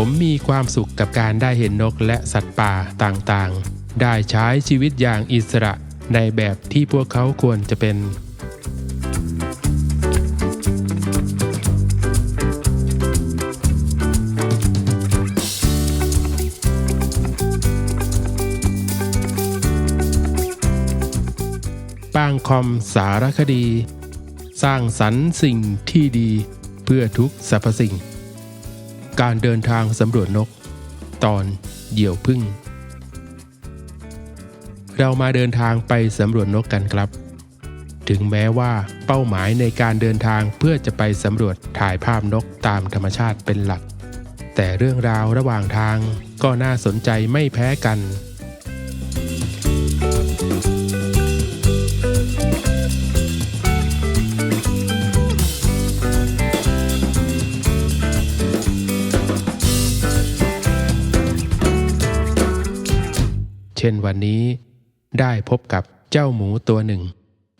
ผมมีความสุขกับการได้เห็นนกและสัตว์ป่าต่างๆ ได้ใช้ชีวิตอย่างอิสระในแบบที่พวกเขาควรจะเป็นปางคอมสารคดี สร้างสรรค์สิ่งที่ดีเพื่อทุกสรรพสิ่ง การเดินทางสำรวจนก ตอนเหยี่ยวพึ่ง เรามาเดินทางไปสำรวจนกกันครับ ถึงแม้ว่าเป้าหมายในการเดินทางเพื่อจะไปสำรวจถ่ายภาพนกตามธรรมชาติเป็นหลัก แต่เรื่องราวระหว่างทางก็น่าสนใจไม่แพ้กัน เช่นวันนี้ ได้พบกับเจ้าหมูตัวหนึ่ง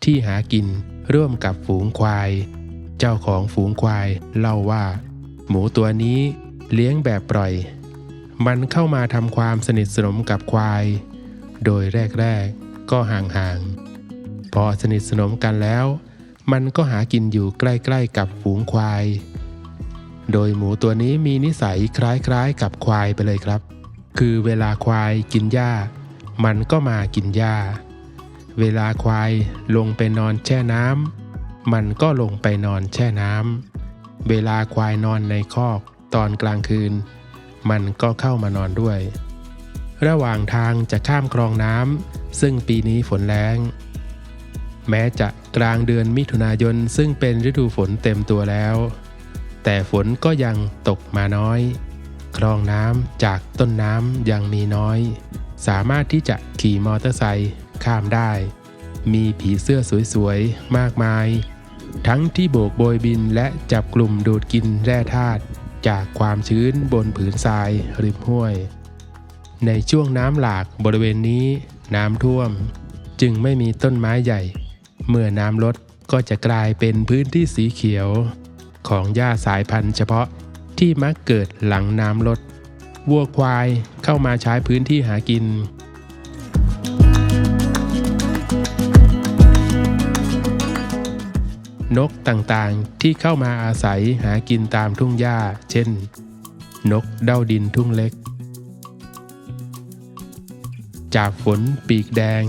ที่หากินร่วมกับฝูงควาย เจ้าของฝูงควายเล่าว่า หมูตัวนี้เลี้ยงแบบปล่อย มันเข้ามาทำความสนิทสนมกับควาย โดยแรกๆก็ห่างๆ พอสนิทสนมกันแล้ว มันก็หากินอยู่ใกล้ๆกับฝูงควายโดยหมูตัวนี้มีนิสัยคล้ายๆกับควายไปเลยครับ คือเวลาควายกินหญ้า มันก็มากินหญ้า เวลาควายลงไปนอนแช่น้ำ มันก็ลงไปนอนแช่น้ำ เวลาควายนอนในคอกตอนกลางคืน มันก็เข้ามานอนด้วย ระหว่างทางจะข้ามคลองน้ำซึ่งปีนี้ฝนแรงแม้จะกลางเดือนมิถุนายนซึ่งเป็นฤดูฝนเต็มตัวแล้ว แต่ฝนก็ยังตกมาน้อย คลองน้ำจากต้นน้ำยังมีน้อย สามารถที่จะขี่มอเตอร์ไซค์ข้ามได้ มีผีเสื้อสวยๆ มากมาย ทั้งที่โบกโบยบินและจับกลุ่มดูดกินแร่ธาตุจากความชื้นบนผืนทรายริมห้วย ในช่วงน้ำหลากบริเวณนี้น้ำท่วม จึงไม่มีต้นไม้ใหญ่ เมื่อน้ำลดก็จะกลายเป็นพื้นที่สีเขียว ของหญ้าสายพันธุ์เฉพาะที่มักเกิดหลังน้ำลด วัวควายเข้ามาใช้พื้นที่หากิน นกต่างๆที่เข้ามาอาศัยหากินตามทุ่งหญ้า เช่น นกเด้าดินทุ่งเล็ก จากฝนปีกแดง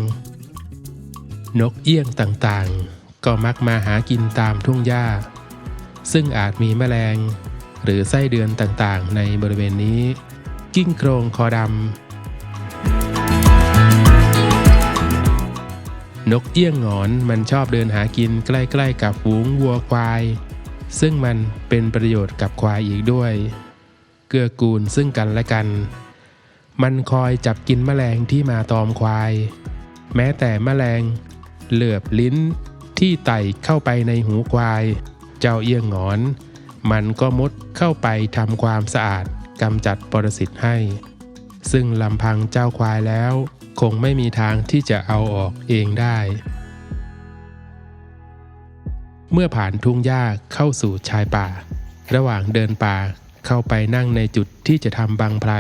นกเอี้ยงต่างๆ ก็มักมาหากินตามทุ่งหญ้า ซึ่งอาจมีแมลงหรือไส้เดือนต่างๆ ในบริเวณนี้ กิ้งโครงคอดำนกเอี้ยงหงอนมันชอบเดินหากินใกล้ๆกับฝูงวัวควาย ซึ่งมันเป็นประโยชน์กับควายอีกด้วย เกื้อกูลซึ่งกันและกัน มันคอยจับกินแมลงที่มาตอมควาย แม้แต่แมลง เหลือบลิ้นที่ไต่เข้าไปในหูควาย เจ้าเอี้ยงหงอน มันก็มุดเข้าไปทำความสะอาด กำจัดปรสิตให้ ซึ่งลำพังเจ้าควายแล้ว คงไม่มีทางที่จะเอาออกเองได้ เมื่อผ่านทุ่งหญ้าเข้าสู่ชายป่า ระหว่างเดินป่าเข้าไปนั่งในจุดที่จะทำบังไพร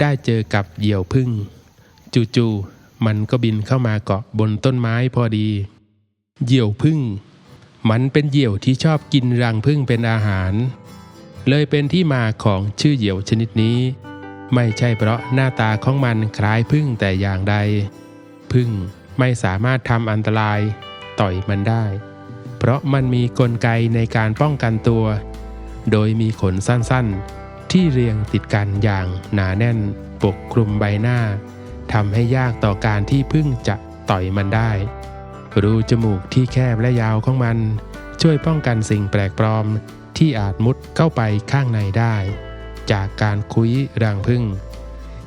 ได้เจอกับเหยี่ยวพึ่ง จู่ๆมันก็บินเข้ามาเกาะบนต้นไม้พอดี เหยี่ยวพึ่ง มันเป็นเหยี่ยวที่ชอบกินรังผึ้งเป็นอาหาร เลยเป็นที่มาของชื่อเหยี่ยวชนิดนี้ ไม่ใช่เพราะหน้าตาของมันคล้ายผึ้งแต่อย่างใดผึ้งไม่สามารถทำอันตรายต่อยมันได้ เพราะมันมีกลไกในการป้องกันตัว โดยมีขนสั้นๆ ที่เรียงติดกันอย่างหนาแน่นปกคลุมใบหน้าทำให้ยากต่อการที่ผึ้งจะต่อยมันได้ รูจมูกที่แคบและยาวของมัน ช่วยป้องกันสิ่งแปลกปลอม ที่อาจมุดเข้าไปข้างในได้ จากการคุยรังผึ้ง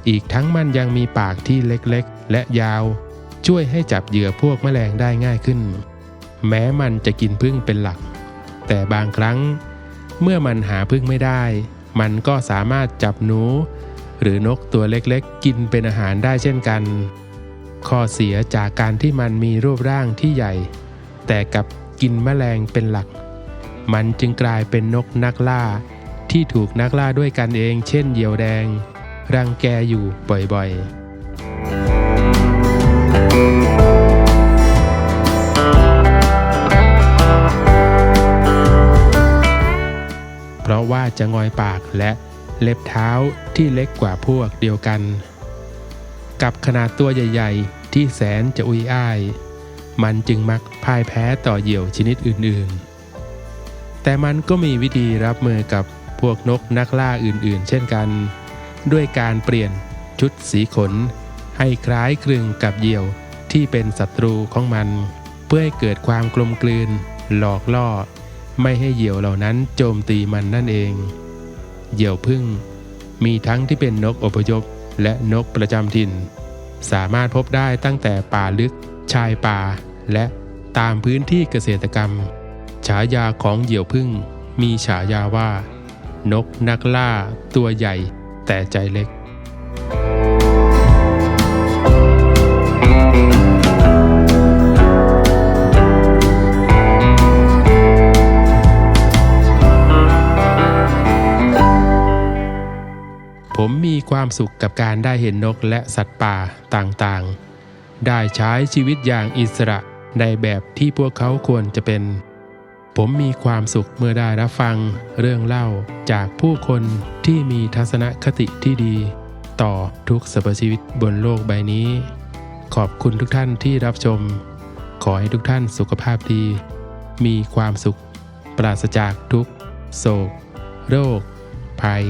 อีกทั้งมันยังมีปากที่เล็กๆ และยาว ช่วยให้จับเหยื่อพวกแมลงได้ง่ายขึ้น แม้มันจะกินผึ้งเป็นหลัก แต่บางครั้ง เมื่อมันหาผึ้งไม่ได้ มันก็สามารถจับหนู หรือนกตัวเล็กๆ กินเป็นอาหารได้เช่นกัน ข้อเสียจากการที่มันมีรูปร่างที่ใหญ่ แต่กับกินแมลงเป็นหลัก มันจึงกลายเป็นนกนักล่า ที่ถูกนักล่าด้วยกันเองเช่นเหยี่ยวแดง รังแกอยู่บ่อยๆเพราะว่าจะงอยปากและเล็บเท้าที่เล็กกว่าพวกเดียวกัน กับขนาดตัวใหญ่ ๆ ที่แสนจะอุยอ้าย มันจึงมักพ่ายแพ้ต่อเหยี่ยวชนิดอื่น ๆ แต่มันก็มีวิธีรับมือกับพวกนกนักล่าอื่นๆ เช่นกัน ด้วยการเปลี่ยนชุดสีขน ให้คล้ายคลึงกับเหยี่ยวที่เป็นศัตรูของมัน เพื่อให้เกิดความกลมกลืน หลอกล่อ ไม่ให้เหยี่ยวเหล่านั้นโจมตีมันนั่นเอง เหยี่ยวพึ่ง มีทั้งที่เป็นนกอพยพและนกประจำถิ่น สามารถพบได้ตั้งแต่ป่าลึก ชายป่า และตามพื้นที่เกษตรกรรม ฉายาของเหยี่ยวพึ่งมีฉายาว่า นกนักล่าตัวใหญ่แต่ใจเล็ก ผมมีความสุขกับการได้เห็นนกและสัตว์ป่าต่างๆ ได้ใช้ชีวิตอย่างอิสระในแบบที่พวกเขาควรจะเป็น ผมมีความสุขเมื่อได้รับฟัง เรื่องเล่าจากผู้คนที่มีทัศนคติที่ดี ต่อทุกสรรพชีวิตบนโลกใบนี้ ขอบคุณทุกท่านที่รับชม ขอให้ทุกท่านสุขภาพดี มีความสุข ปราศจากทุกโศก โรค ภัย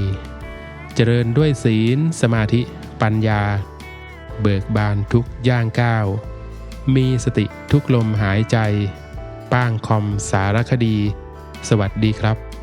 เจริญด้วยศีล สมาธิ ปัญญา เบิกบานทุกย่างก้าว มีสติทุกลมหายใจ ป้างคอมสารคดี สวัสดีครับ